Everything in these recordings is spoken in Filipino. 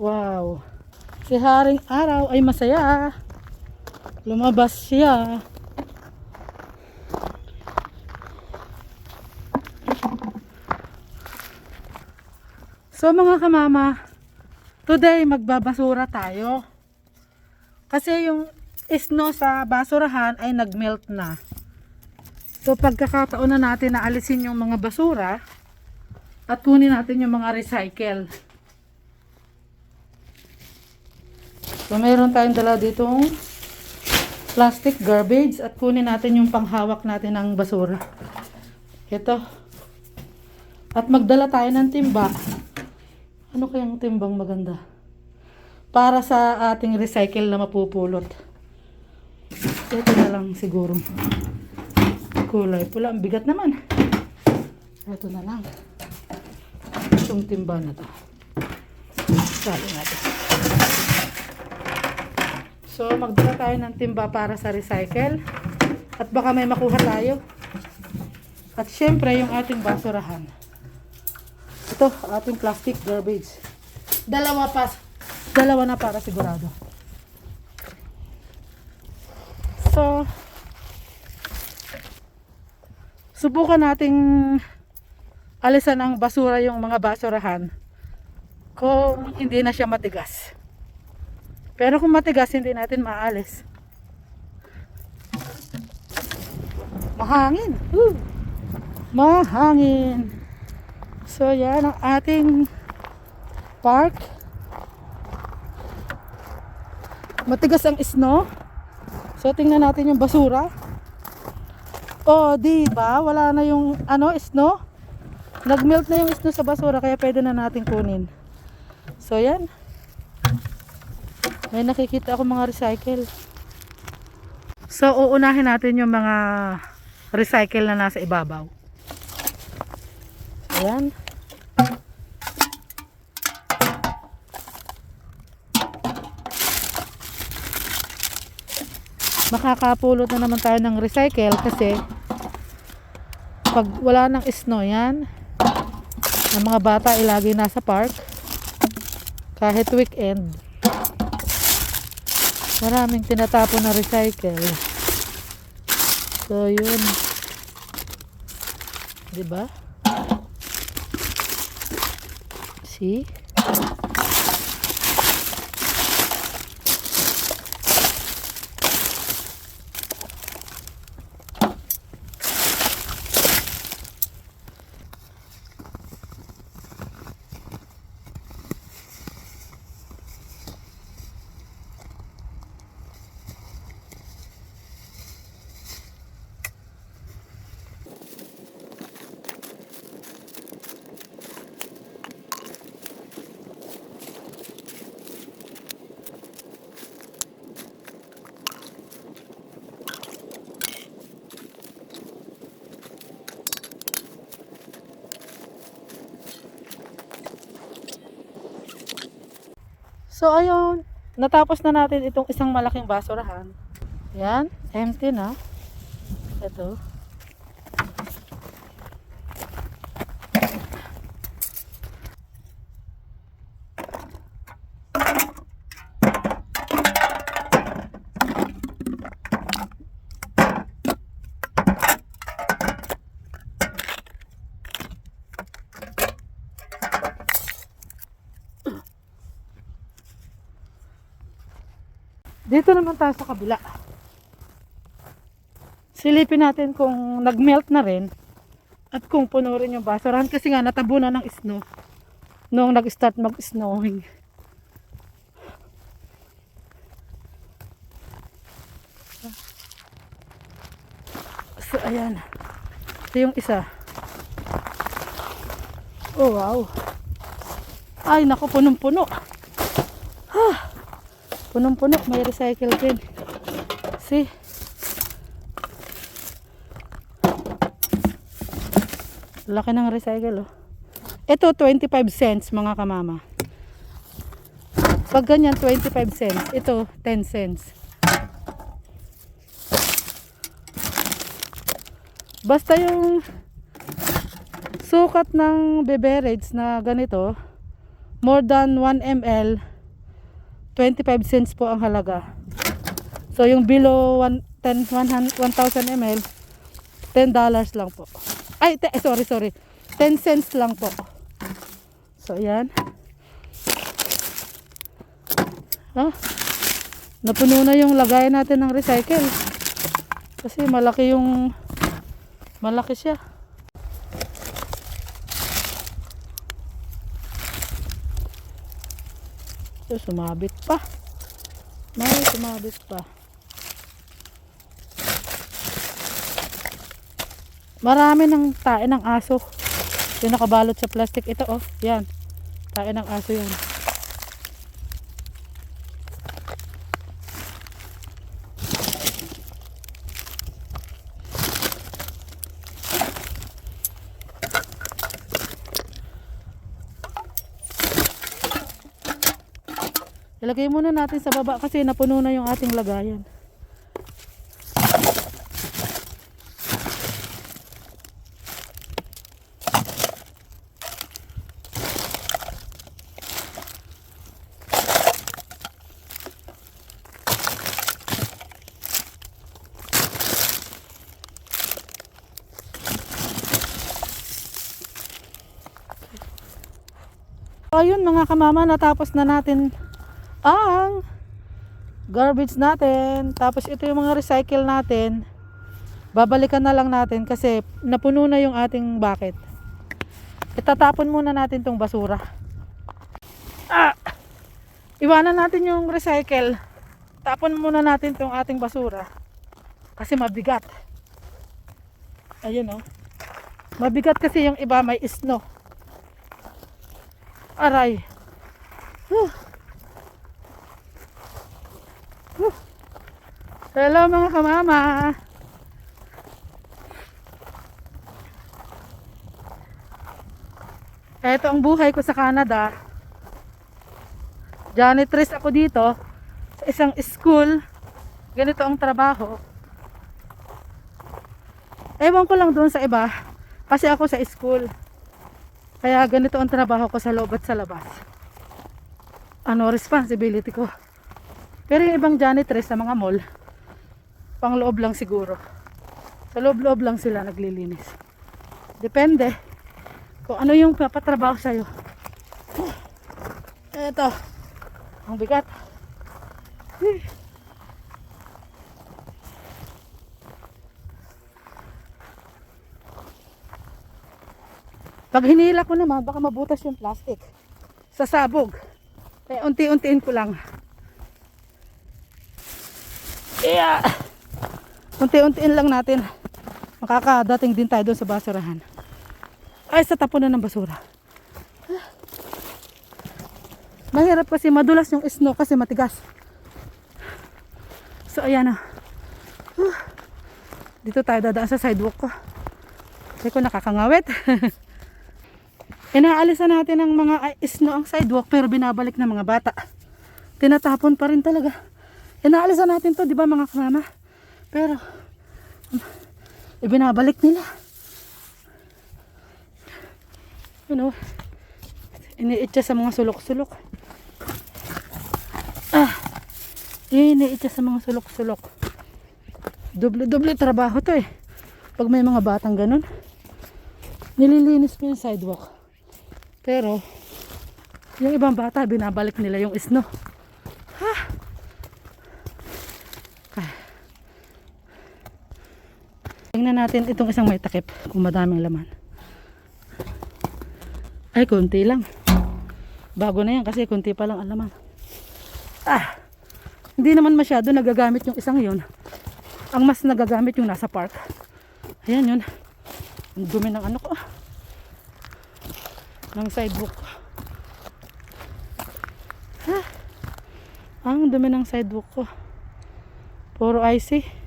Wow. Si Haring Araw ay masaya. Lumabas siya. So mga kamama, today magbabasura tayo. Kasi yung snow sa basurahan ay nagmelt na. So pagkakataon na natin na alisin yung mga basura at kunin natin yung mga recycle. So mayroon tayong dala ditong plastic garbage at kunin natin yung panghawak natin ng basura. Ito. At magdala tayo ng timba. Ano kayang timbang maganda? Para sa ating recycle na mapupulot. Ito na lang siguro. Kulay pula. Ang bigat naman. Ito na lang. Itong timba na to. Sali natin. So, magdala tayo ng timba para sa recycle. At baka may makuha tayo. At syempre, yung ating basurahan. Ito, ating plastic garbage. Dalawa pa. Dalawa na para sigurado. So, subukan nating alisan ng basura yung mga basurahan kung hindi na siya matigas. Pero kung matigas, hindi natin maalis. Mahangin. Woo! Mahangin. So, yan ang ating park. Matigas ang snow. So, tingnan natin yung basura. Oh, di ba? Wala na yung ano, snow. Nagmelt na yung snow sa basura kaya pwede na natin kunin. So, yan. May nakikita ako mga recycle. So, uunahin natin yung mga recycle na nasa ibabaw. So, yan. Makakapulot na naman tayo ng recycle kasi pag wala ng snow yan, ng mga bata ilagay nasa park kahit weekend maraming tinatapon na recycle. So yun. Di ba see So ayun, natapos na natin itong isang malaking basurahan. Yan, empty na. Ito. Dito naman tayo sa kabila. Silipin natin kung nagmelt na rin at kung puno rin yung basurahan kasi nga natabunan ng snow noong nag-start mag-snowing. So, ayan. Ito yung isa. Oh, wow. Ay, naku, punong-puno. Punong-puno, may recycle bin. See? Laki ng recycle, oh. Ito, 25 cents, mga kamama. Pag ganyan, 25 cents. Ito, 10 cents. Basta yung sukat ng beverage na ganito, more than 1 ml, 25 cents po ang halaga. So yung below 1, 10, 100 1,000 ml, 10 dollars lang po. Ay, te- sorry, sorry. 10 cents lang po. So, ayan. Ah, napuno na yung lagayan natin ng recycle. Kasi malaki yung malaki siya. So, sumabit pa. May sumabit pa. Marami ng tae ng aso. Yung nakabalot sa plastic. Ito oh, yan. Tae ng aso yan. Ilagay muna natin sa baba kasi napuno na yung ating lagayan. Ayun mga kamama, natapos na natin ang garbage natin. Tapos ito yung mga recycle natin. Babalikan na lang natin kasi napuno na yung ating bucket. Itatapon muna natin tong basura. Ah! Iwanan natin yung recycle. Tapon muna natin tong ating basura. Kasi mabigat. Ayun oh. Mabigat kasi yung iba may isno. Aray. Hello mga kamama. Ito ang buhay ko sa Canada. Janitress ako dito sa isang school. Ganito ang trabaho. Ewan ko lang doon sa iba kasi ako sa school. Kaya ganito ang trabaho ko sa loob at sa labas. Ano responsibility ko. Pero yung ibang janitress sa mga mall, pang loob lang siguro. Sa loob-loob lang sila naglilinis. Depende kung ano yung papatrabaho sa'yo. Eto. Ang bigat. Pag hinila ko naman, baka mabutas yung plastic. Sa sabog. Kaya unti-untiin ko lang. Yeah. Unti-untiin lang natin. Makakadating din tayo doon sa basurahan. Ay, sa tapunan ng basura. Mahirap kasi madulas yung snow kasi matigas. So, ayan o. Dito tayo dadaan sa sidewalk ko. Kasi ko nakakangawit. Inaalisan natin ang mga snow ang sidewalk pero binabalik ng mga bata. Tinatapon pa rin talaga. Inaalisan natin to, di ba mga kamama? Pero, ibinabalik nila. You know, iniitsa sa mga sulok-sulok. Ah, iniitsa sa mga sulok-sulok. Doble-doble trabaho to eh. Pag may mga batang ganun, nililinis mo yung sidewalk. Pero, yung ibang bata, binabalik nila yung snow. Tingnan natin itong isang may takip kung madaming laman. Ay, konti lang. Bago na yan kasi konti pa lang ang laman. Ah, hindi naman masyado nagagamit yung isang yon. Ang mas nagagamit yung nasa park. Ayan yun. Ang dumi ng ano ko. Ng sidewalk. Ah, ang dumi ng sidewalk ko. Puro icy.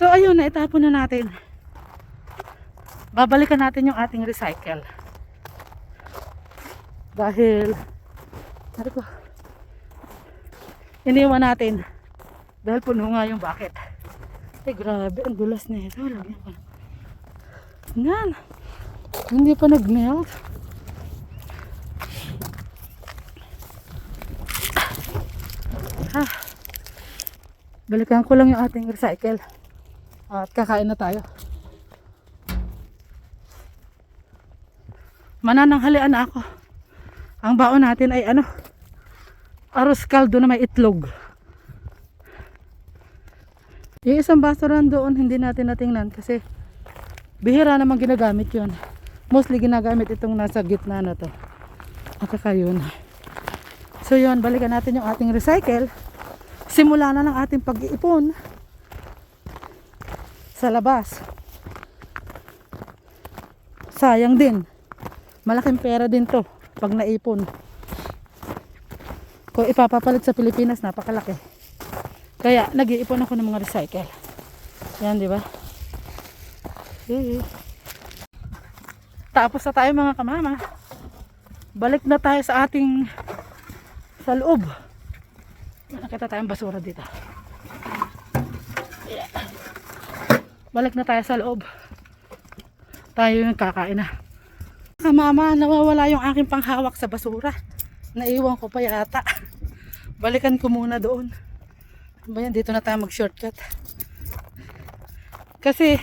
So ayun, naitapon na natin. babalikan natin yung ating recycle. Dahil, ano ko, iniwan natin. Dahil puno nga yung bucket. Eh, grabe, ang dulas na ito. Lagyan ko. Yan. Hindi pa nag-melt. Ah. Balikan ko lang yung ating recycle. At kakain na tayo. Manananghalian na ako. Ang baon natin ay ano? Arroz caldo na may itlog. Yung isang basurahan doon, hindi natin natingnan kasi bihira naman ginagamit yon. Mostly ginagamit itong nasa gitna na to. At saka yun. So yun, balikan natin yung ating recycle. Simula na ng ating pag-iipon sa labas. Sayang din. Malaking pera din to pag naipon. Kung ipapapalit sa Pilipinas, napakalaki. Kaya, nag-iipon ako ng mga recycle. Yan, di ba? Eh. Tapos na tayo mga kamama. Balik na tayo sa ating sa loob. Nakita tayong basura dito. Balik na tayo sa loob. Tayo yung kakain na. Kamama, nawawala yung aking panghawak sa basura. Naiwan ko pa yata. Balikan ko muna doon. Ano Ba yan, dito na tayo mag-shortcut. Kasi,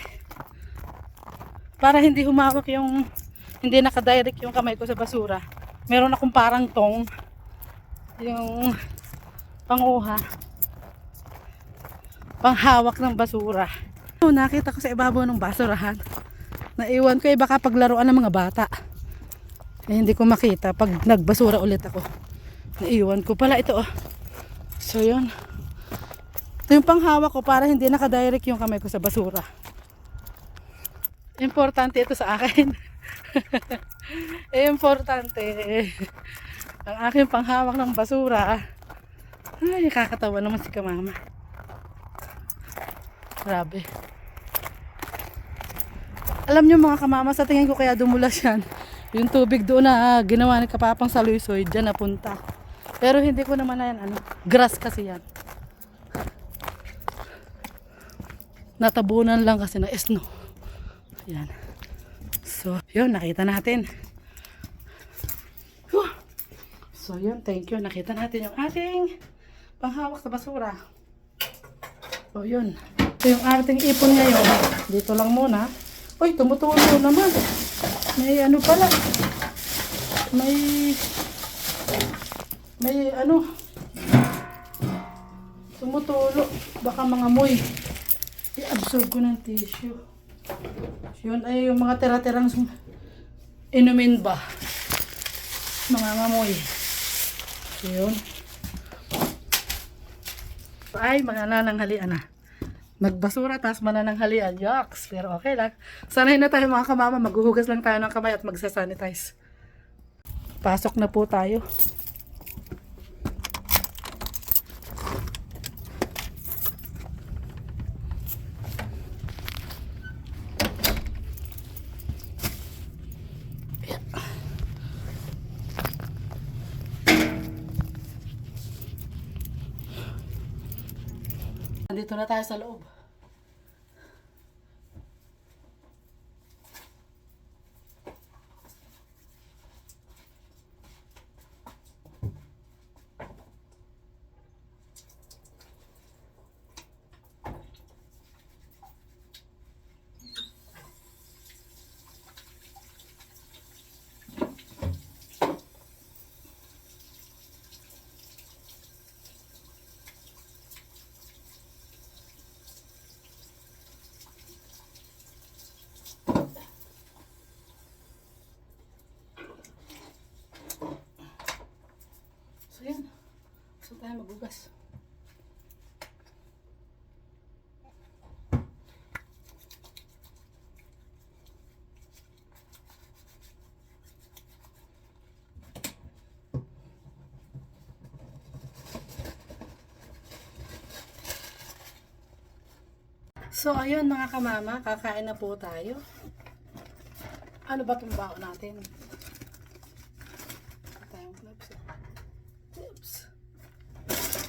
para hindi humawak yung, hindi nakadirect yung kamay ko sa basura, meron akong parang tong, yung panguha, panghawak ng basura. Oh, nakita ko sa ibabaw ng basurahan. Naiwan ko eh, baka paglaruan ng mga bata. Eh, hindi ko makita pag nagbasura ulit ako. Naiwan ko pala ito oh. So yun. Ito yung panghawak ko para hindi nakadirect yung kamay ko sa basura. Importante ito sa akin. Importante. Ang aking panghawak ng basura. Ay, kakatawa naman si kamama. Grabe. Alam nyo mga kamama, sa tingin ko kaya dumulas yan. Yung tubig doon na ah, ginawa ni Kapapang sa Luisoy, dyan napunta. Pero hindi ko naman na yan, ano, grass kasi yan. Natabunan lang kasi na snow. Yan. So, yun, nakita natin. So, yun, thank you. Nakita natin yung ating panghawak sa basura. So, yun. Ito yung ating ipon ngayon. Dito lang muna. Uy, tumutulo naman. May ano pala. May... May ano. Tumutulo. Baka mga moy. I-absorb ko ng tissue. Yun ay yung mga tira-tirang inumin ba. Mga ngamoy. Yun. Ay, mga nananghalian na. Nagbasura, tapos manananghalian. Yucks. Pero okay lang. Sanay na tayo mga kamama. Maghuhugas lang tayo ng kamay at magsasanitize. Pasok na po tayo. Na tayo sa loob. So yan. Magugas. So ayun mga kamama, kakain na po tayo. Ano ba itong bao natin?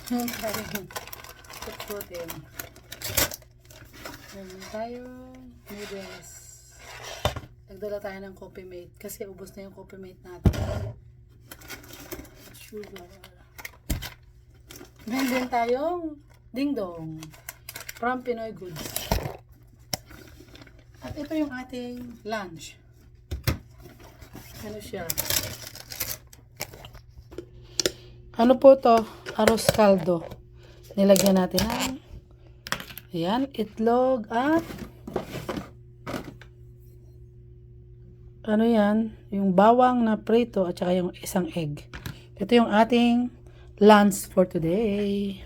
Tayong putputin. Meron tayong noodles. Nagdala tayo ng coffee mate kasi ubos na yung coffee mate natin. Sugar. Meron din tayong ding-dong from Pinoy Goods. At ito yung ating lunch. Ano siya? Ano po to? Arroz caldo. Nilagyan natin ng ayan, itlog at ano yan? Yung bawang na prito at saka yung isang egg. Ito yung ating lunch for today.